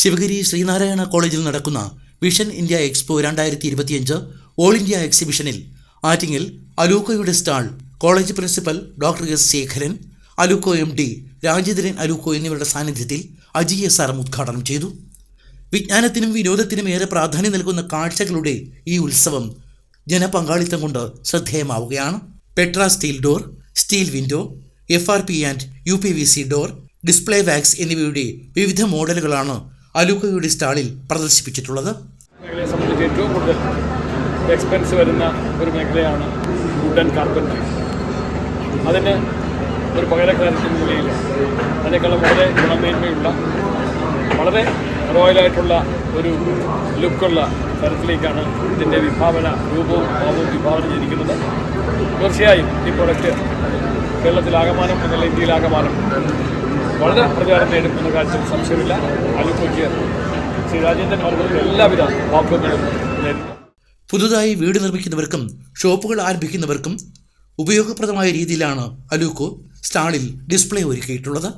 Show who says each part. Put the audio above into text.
Speaker 1: ശിവഗിരി ശ്രീനാരായണ കോളേജിൽ നടക്കുന്ന vision India expo രണ്ടായിരത്തി ഇരുപത്തിയഞ്ച് ഓൾ ഇന്ത്യ എക്സിബിഷനിൽ ആറ്റിങ്ങിൽ അലൂക്കോയുടെ stall college principal doctor S Sekharan Aluco M D Rajendran Aluco എന്നിവരുടെ സാന്നിധ്യത്തിൽ അജിയെ സാറും ഉദ്ഘാടനം ചെയ്തു. വിജ്ഞാനത്തിനും വിനോദത്തിനും ഏറെ പ്രാധാന്യം നൽകുന്ന കാഴ്ചകളുടെ ഈ ഉത്സവം ജനപങ്കാളിത്തം കൊണ്ട് ശ്രദ്ധേയമാവുകയാണ്. Petra steel door steel window F R P and U P V C door display wax എന്നിവയുടെ വിവിധ മോഡലുകളാണ് അലൂക്കയുടെ സ്റ്റാളിൽ പ്രദർശിപ്പിച്ചിട്ടുള്ളത്.
Speaker 2: മേഖലയെ സംബന്ധിച്ച് ഏറ്റവും കൂടുതൽ എക്സ്പെൻസ് വരുന്ന ഒരു മേഖലയാണ് വുഡ് ആൻഡ് കാർപ്പൻട്രി അതിന് ഒരു പകരക്കാരത്തിന്റെ നിലയിൽ അതിനേക്കാളും വളരെ ഗുണമേന്മയുള്ള വളരെ റോയലായിട്ടുള്ള ഒരു ലുക്കുള്ള തരത്തിലേക്കാണ് ഇതിന്റെ വിഭാവന രൂപവും ഭാവവും വിഭാവന ചെയ്തിരിക്കുന്നത്. തീർച്ചയായും ഈ പ്രൊഡക്റ്റ് കേരളത്തിലാകമാനം എന്നുള്ള ഇന്ത്യയിലാകമാനം വളരെ പ്രചാരം നേടുന്ന കാര്യത്തിൽ സംശയമില്ല. അലുക്കോയ്ക്ക് ശ്രീ രാജേന്ദ്രൻ അവർക്ക് എല്ലാവിധ വാക്കുകളും നേരിടും
Speaker 1: പുതുതായി വീട് നിർമ്മിക്കുന്നവർക്കും ഷോപ്പുകൾ ആരംഭിക്കുന്നവർക്കും ഉപയോഗപ്രദമായ രീതിയിലാണ് അലൂക്കോ സ്റ്റാളിൽ ഡിസ്പ്ലേ ഒരുക്കിയിട്ടുള്ളത്.